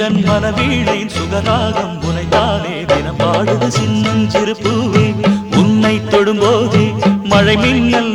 எங்கன் மனவீழையின் சுகராகம் உனைத்தானே தினம் பாடுது சின்னஞ்சிறு பூவே உன்னை தொடும்போது மழை மின்னல்